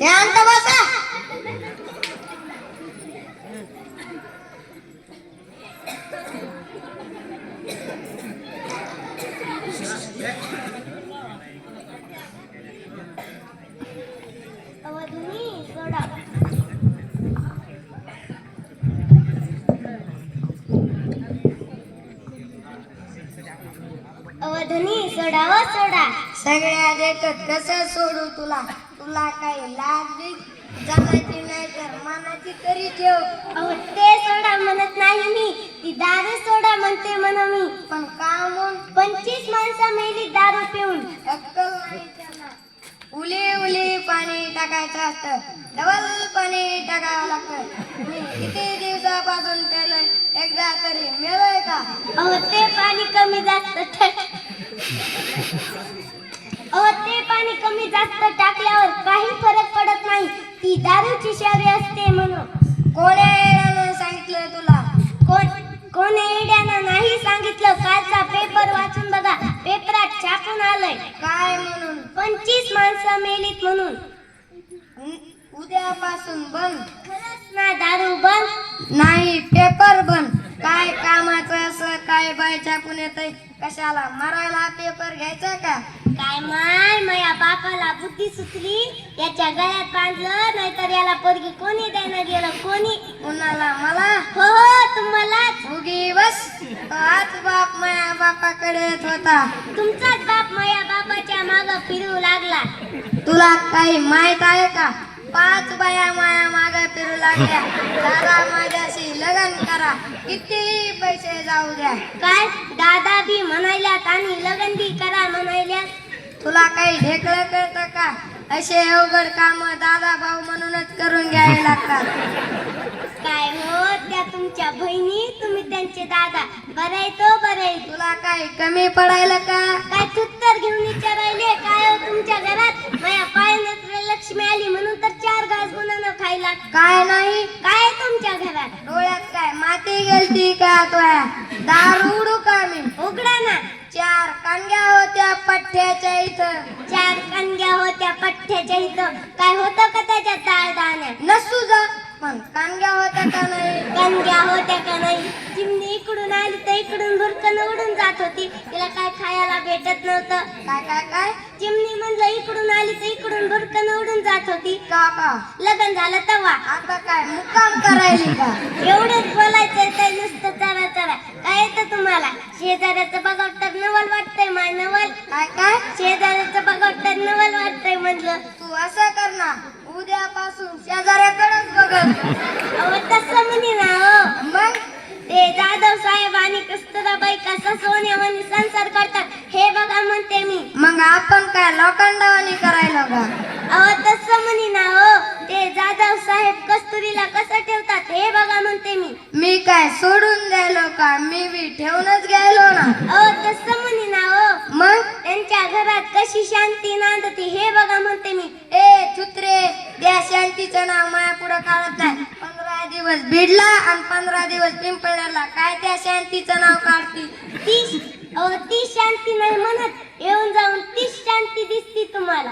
शांत बसा अवधनी सोडा अवधनी सोडाव सोडा. सगळ्या देखत कसं सोडू तुला? तुला काही लाज बीज? जमायची नाही तर मनाची तरी ठेव. अहो ते सोडा म्हणत नाही मी. ती दारू सोडा म्हणते म्हण मी. पण का म्हणून पंचवीस माणसं मेली दारू पिऊन. अक्कल नाही उली उली पाणी टाकायचं असतं. डबल पाणी टाकावं लागतं. मी किती दिवसापासून पेलोय एकदा तरी मिळोय का? अहो ते पाणी कमी जास्त ते पाणी कमी जास्त टाकल्यावर काही फरक पडत नाही. ती दारूची शहरी असते म्हणून. कोण्या सांगितलं तुला? कोण कोण एड्यानं नाही सांगितलं? कालचा पेपर वाचून बघा. पेपरात छापून आलंय. काय म्हणून? पंचवीस माणसं मेलीत म्हणून. उद्यापासून बंद. खरंच ना दारू बंद? नाही पेपर बंद. काय बाय छापून येतंय कशाला मरायला पेपर घ्यायचा का? काय माय माया बापाला बुद्धी सुचली याच्या गळ्यात बांधलं नाहीतर याला पोरगी कोणी द्यायला गेलं कोणी? कुणाला? मला? हो हो तुम्हाला उगी बस. आज बाप माया बापाकडे येत होता. तुमचाच बाप माया बापाच्या माग फिरू लागला. तुला काही माहीत आहे का? पाच बाया माया माग फिरू लागल्या. दादा माझ्याशी लग्न करा. किती पैसे जाऊ द्या. काय? दादा बी म्हणायल्यात आणि लग्न बी करा म्हणायल्यात. तुला काही ढेकळं कळतं का? असे अवघड काम दादा भाऊ म्हणूनच करून घ्यावे लागतात. काय हो त्या तुमच्या बहिणी? तुम्ही त्यांचे दादा. बरं तो बरं तुला काही कमी पडायला का? काय तुत्तर घेऊन विचारायले? काय हो तुमच्या खायला काय नाही. काय तुमच्या घरात? डोळ्यात काय? माती गेलती का तुया? दार उडू का मी? उघडा ना. चार कांग्या होत्या पठ्ठ्याच्या इथं. चार कणग्या होत्या पठ्ठ्याच्या इथं. काय होतं का त्याच्या ताळदाण्यात? नसू जा. पण कांग्या होत्या का नाही? कणग्या होत्या का नाही? चिमणी इकडून आली तर इकडून भुरकन उडून जात होती. तिला काय खायला भेटत नव्हतं. काय काय काय? चिमणी इकडून आली तर इकडून भुरकन उडून जात होती. का का लग्न झालं तेव्हा. आता काय? मुक्काम करायली का? एवढंच बोलायचं तर नुसतं चला चला काय येतं तुम्हाला? शेजाऱ्याचं बघावं तर नवल वाटतंय माय नवल. काय काय? शेजाऱ्याचं बघावं तर नवल वाटतंय म्हटलं तू असं कर ना. उद्यापासून शेजाऱ्याकडेच बघत अहो तसं म्हणे ना हो. मग? ते जाधव साहेब आणि कस्तुराबाई कसा सोन्यावानी संसार करतात हे बघा म्हणते मी. मग आपण काय लोखंडावानी करायला का? अहो तसं म्हणे ना हो. ते जाधव साहेब कस्तुरीला कसं ठेवतात हे बघा म्हणते मी. मी काय सोडून द्यायलो का? मी बी ठेवूनच गेलो ना. अहो तसं म्हणे ना हो. मग? त्यांच्या घरात कशी शांती नांदती हे बघा म्हणते मी. ए चुत्रे त्या शांतीचं नाव माया पुढे काढत नाही. पंधरा दिवस भिडला आणि पंधरा दिवस पिंपळण्याला काय त्या शांतीचं नाव काढती? ती ती शांती नाही म्हणत. येऊन जाऊन तीच शांती दिसती तुम्हाला.